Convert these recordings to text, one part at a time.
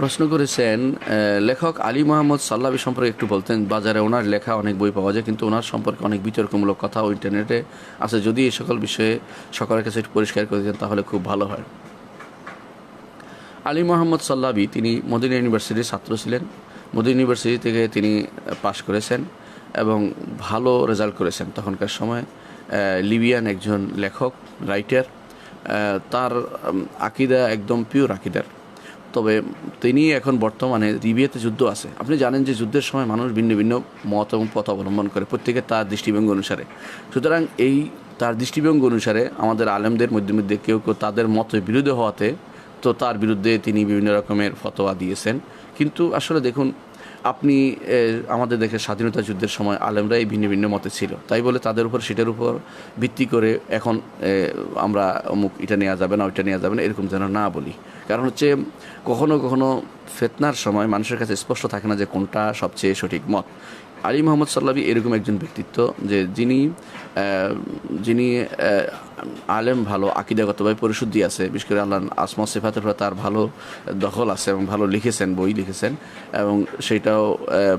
প্রশ্ন করেছেন লেখক আলী মোহাম্মদ সাল্লাবি সম্পর্কে একটু বলতেন। বাজারে ওনার লেখা অনেক বই পাওয়া যায়, কিন্তু ওনার সম্পর্কে অনেক বিতর্কমূলক কথাও ইন্টারনেটে আছে। যদি এই সকল বিষয়ে সকলের কাছে একটু পরিষ্কার করে দিতেন, তাহলে খুব ভালো হয়। আলী মোহাম্মদ সাল্লাবি, তিনি মদিনা ইউনিভার্সিটির ছাত্র ছিলেন। মদিনা ইউনিভার্সিটি থেকে তিনি পাশ করেছেন এবং ভালো রেজাল্ট করেছেন তখনকার সময়। লিবিয়ান একজন লেখক, রাইটার। তার আকিদা একদম পিওর আকিদার। তবে তিনি এখন বর্তমানে লিবিয়াতে যুদ্ধ আছে। আপনি জানেন যে যুদ্ধের সময় মানুষ ভিন্ন ভিন্ন মত এবং পথ অবলম্বন করে প্রত্যেকে তার দৃষ্টিভঙ্গি অনুসারে। সুতরাং এই তার দৃষ্টিভঙ্গি অনুসারে আমাদের আলেমদের মধ্যে মধ্যে কেউ কেউ তাদের মতের বিরুদ্ধে হওয়াতে তো তার বিরুদ্ধে তিনি বিভিন্ন রকমের ফতোয়া দিয়েছেন। কিন্তু আসলে দেখুন আপনি আমাদের দেশে স্বাধীনতা যুদ্ধের সময় আলেমরাই ভিন্ন ভিন্ন মতে ছিল। তাই বলে তাদের উপর, সেটার উপর ভিত্তি করে এখন আমরা অমুক এটা নেওয়া যাবে না, ওইটা নেওয়া যাবে না, এরকম যেন না বলি। কারণ হচ্ছে, কখনো কখনো ফেতনার সময় মানুষের কাছে স্পষ্ট থাকে না যে কোনটা সবচেয়ে সঠিক মত। আলী মোহাম্মদ সাল্লাবি এরকম একজন ব্যক্তিত্ব যে যিনি যিনি আলেম ভালো আকিদাগতভাবে পরিশুদ্ধি আছে, বিশেষ করে আল্লাহ আসমা সেফাতের তার ভালো দখল আছে এবং ভালো লিখেছেন, বই লিখেছেন এবং সেটাও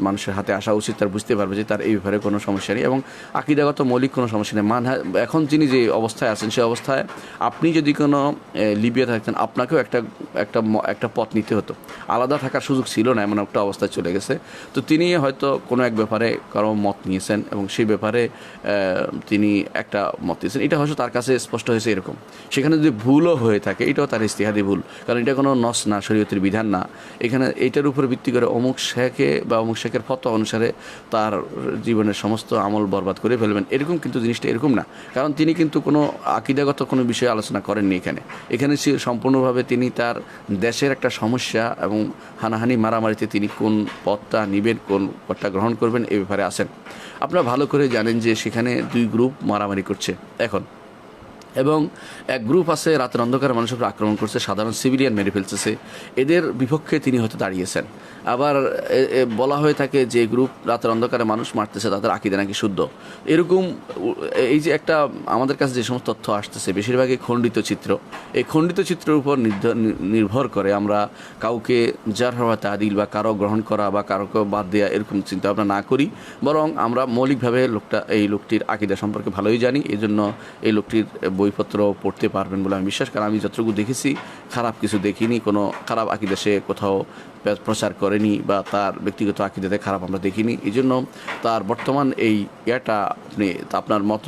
মানুষের হাতে আসা উচিত, তার বুঝতে পারবে যে তার এই ব্যাপারে কোনো সমস্যা নেই এবং আকিদাগত মৌলিক কোনো সমস্যা নেই। মান এখন যিনি যে অবস্থায় আছেন সেই অবস্থায় আপনি যদি কোনো লিবিয়া থাকতেন, আপনাকেও একটা একটা একটা পথ নিতে হতো। আলাদা থাকার সুযোগ ছিল না, এমন একটা অবস্থায় চলে গেছে। তো তিনি হয়তো কোনো এক ব্যাপারে কারও মত নিয়েছেন এবং সেই ব্যাপারে তিনি একটা মত নিয়েছেন এটা হয়তো তার কাছে স্পষ্ট হয়েছে এরকম। সেখানে যদি ভুলও হয়ে থাকে, এটাও তার ইস্তিহাদি ভুল। কারণ এটা কোনো নস না, শরীয়তের বিধান না। এখানে এটার উপর ভিত্তি করে অমুক শেখে বা অমুক শেখের ফতো অনুসারে তার জীবনের সমস্ত আমল বরবাদ করে ফেলবেন। এরকম কিন্তু জিনিসটা এরকম না। কারণ তিনি কিন্তু কোনো আকিদাগত কোনো বিষয়ে আলোচনা করেননি এখানে। এখানে সম্পূর্ণভাবে তিনি তার দেশের একটা সমস্যা এবং হানাহানি, মারামারিতে তিনি কোন পথটা নেবেন, কোন পথটা গ্রহণ করবেন এ ব্যাপারে আসেন আপনারা ভালো করে জানেন যে সেখানে দুই গ্রুপ মারামারি করছে। এখন এবং এক গ্রুপ আছে, রাতের অন্ধকারে মানুষের উপর আক্রমণ করছে, সাধারণ সিভিলিয়ান মেরে ফেলতেছে। এদের বিপক্ষে তিনি হয়তো দাঁড়িয়েছেন। আবার বলা হয়ে থাকে যে গ্রুপ রাতের অন্ধকারে মানুষ মারতেছে, তাদের আকিদে নাকি শুদ্ধ। এরকম এই যে একটা আমাদের কাছে যে সমস্ত তথ্য আসতেছে, বেশিরভাগই খণ্ডিত চিত্র। এই খণ্ডিত চিত্রের উপর নির্ভর করে আমরা কাউকে যার হওয়া তাদিল বা কারও গ্রহণ করা বা কারোকে বাদ দেওয়া এরকম চিন্তা ভাবনা না করি। বরং আমরা মৌলিকভাবে লোকটা, এই লোকটির আকিদা সম্পর্কে ভালোই জানি। এই জন্য এই লোকটির বইপত্র পড়তে পারবেন বলে আমি বিশ্বাস কারণ আমি যতটুকু দেখেছি, খারাপ কিছু দেখিনি। কোনো খারাপ আকিদা সে কোথাও প্রচার করেনি বা তার ব্যক্তিগত আকিদাতে খারাপ আমরা দেখিনি। এই জন্য তার বর্তমান এই ইয়াটা আপনি আপনার মত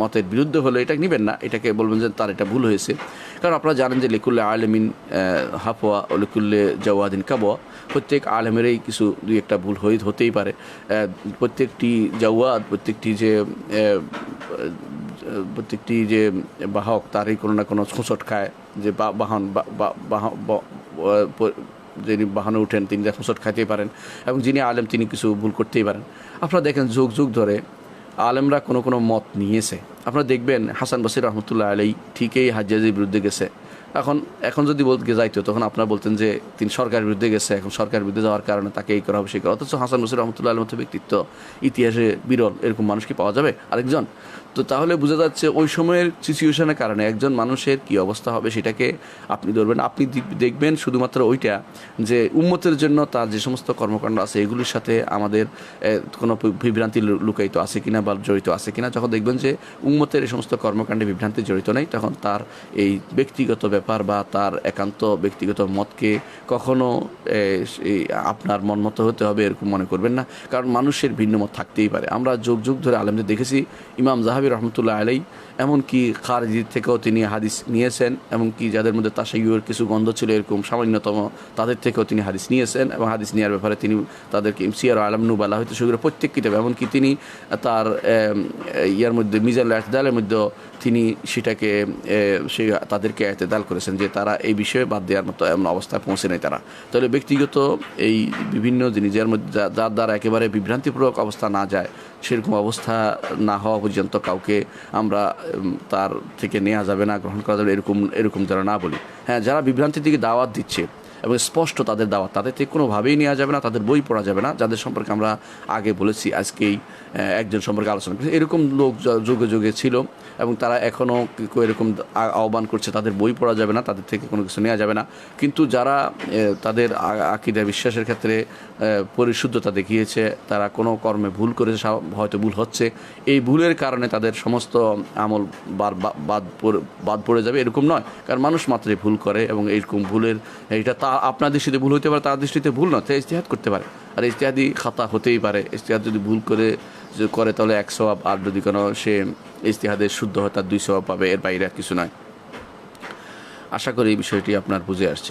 মতের বিরুদ্ধে হলে এটা নেবেন না। এটাকে বলবেন যে তার এটা ভুল হয়েছে। কারণ আপনারা জানেন যে লিকুল্লে আলমিন হাফোয়া লিকুল্লে জওয়াদিন কাবোয়া প্রত্যেক আলেমেরই কিছু দুই একটা ভুল হয়ে হতেই পারে। প্রত্যেকটি জাওয়াদ, প্রত্যেকটি যে প্রত্যেকটি যে বাহক তারই কোনো না কোনো খোঁচট খায় যে বাহন যিনি বাহনে উঠেন তিনি হোঁচট খাইতেই পারেন এবং যিনি আলেম তিনি কিছু ভুল করতেই পারেন। আপনারা দেখেন যুগ যুগ ধরে আলেমরা কোনো কোনো মত নিয়েছে। আপনারা দেখবেন হাসান বসির রহমতুল্লাহ আলী ঠিকই হাজিয়াজির বিরুদ্ধে গেছে। এখন এখন যদি বলতে যাইতো, তখন আপনারা বলতেন যে তিনি সরকারের বিরুদ্ধে গেছে, এখন সরকারের বিরুদ্ধে যাওয়ার কারণে তাকে এই করা হবে, সেই করা অথচ হাসান বসির রহমতুল্লাহ মতো ব্যক্তিত্ব ইতিহাসে বিরল, এরকম মানুষ কি পাওয়া যাবে আরেকজন। তো তাহলে বোঝা যাচ্ছে ওই সময়ের সিচুয়েশনের কারণে একজন মানুষের কি অবস্থা হবে সেটাকে আপনি ধরবেন। আপনি দেখবেন শুধুমাত্র ওইটা যে উন্মতের জন্য তার যে সমস্ত কর্মকাণ্ড আছে, এগুলির সাথে আমাদের কোনো বিভ্রান্তি লুকায়িত আছে কিনা বা জড়িত আছে কিনা, যখন দেখবেন যে উন্মতের এই সমস্ত কর্মকাণ্ডে বিভ্রান্তি জড়িত নেই, তখন তার এই ব্যক্তিগত ব্যাপার বা তার একান্ত ব্যক্তিগত মতকে কখনো আপনার মন মতো হতে হবে এরকম মনে করবেন না। কারণ মানুষের ভিন্ন মত থাকতেই পারে। আমরা যুগ যুগ ধরে আলেমদের দেখেছি, ইমাম জাহাবি রহমতুল্লাহ আলাই এমনকি খারজির থেকেও তিনি হাদিস নিয়েছেন, এমনকি যাদের মধ্যে তাসাইয়ের কিছু গন্ধ ছিল এরকম সামান্যতম, তাদের থেকেও তিনি হাদিস নিয়েছেন এবং হাদিস নেওয়ার ব্যাপারে তিনি তাদেরকে সিয়ার আলম নুবালা হয়তো সেগুলো প্রত্যেক কিতাবে, এমনকি তিনি তার ইয়ার মধ্যে মিজাল এতদালের মধ্যে তিনি সেটাকে সে তাদেরকে এতেদাল করেছেন যে তারা এই বিষয়ে বাদ দেওয়ার মতো এমন অবস্থায় পৌঁছে নেই তারা। তাহলে ব্যক্তিগত এই বিভিন্ন যার মধ্যে যার দ্বারা একেবারে বিভ্রান্তিপূর্বক অবস্থা না যায়, সেরকম অবস্থা না হওয়া পর্যন্ত কাউকে আমরা তার থেকে নেওয়া যাবে না, গ্রহণ করা যাবে এরকম এরকম যারা না বলি। হ্যাঁ যারা বিভ্রান্তির দিকে দাওয়াত দিচ্ছে এবং স্পষ্ট তাদের দাওয়াত। তাদের থেকে কোনোভাবেই নেওয়া যাবে না, তাদের বই পড়া যাবে না, যাদের সম্পর্কে আমরা আগে বলেছি, আজকেই একজন সম্পর্কে আলোচনা করেছি। এরকম লোক যুগে যুগে ছিল এবং তারা এখনও এরকম আহ্বান করছে, তাদের বই পড়া যাবে না, তাদের থেকে কোনো কিছু নেওয়া যাবে না। কিন্তু যারা তাদের আকিদা বিশ্বাসের ক্ষেত্রে পরিশুদ্ধতা দেখিয়েছে, তারা কোনো কর্মে ভুল করেছে হয়তো ভুল হচ্ছে। এই ভুলের কারণে তাদের সমস্ত আমল বাদ পড়ে- বাদ পড়ে যাবে, এরকম নয়। কারণ মানুষ মাত্রই ভুল করে এবং এইরকম ভুলের এটা তা আপনার দৃষ্টিতে ভুল হতে পারে, তার দৃষ্টিতে ভুল না তাই ইস্তেহাদ করতে পারে। আর ইস্তেহাদি খাতা হতেই পারে। ইস্তেহাদ যদি ভুল করে যদি করে, তাহলে এক স্বভাব আর যদি কোনো সে ইস্তেহাদের শুদ্ধ হয়, তার দুই স্বভাব পাবে, এর বাইরে আর কিছু নয়। আশা করি এই বিষয়টি আপনার বুঝে আসছে।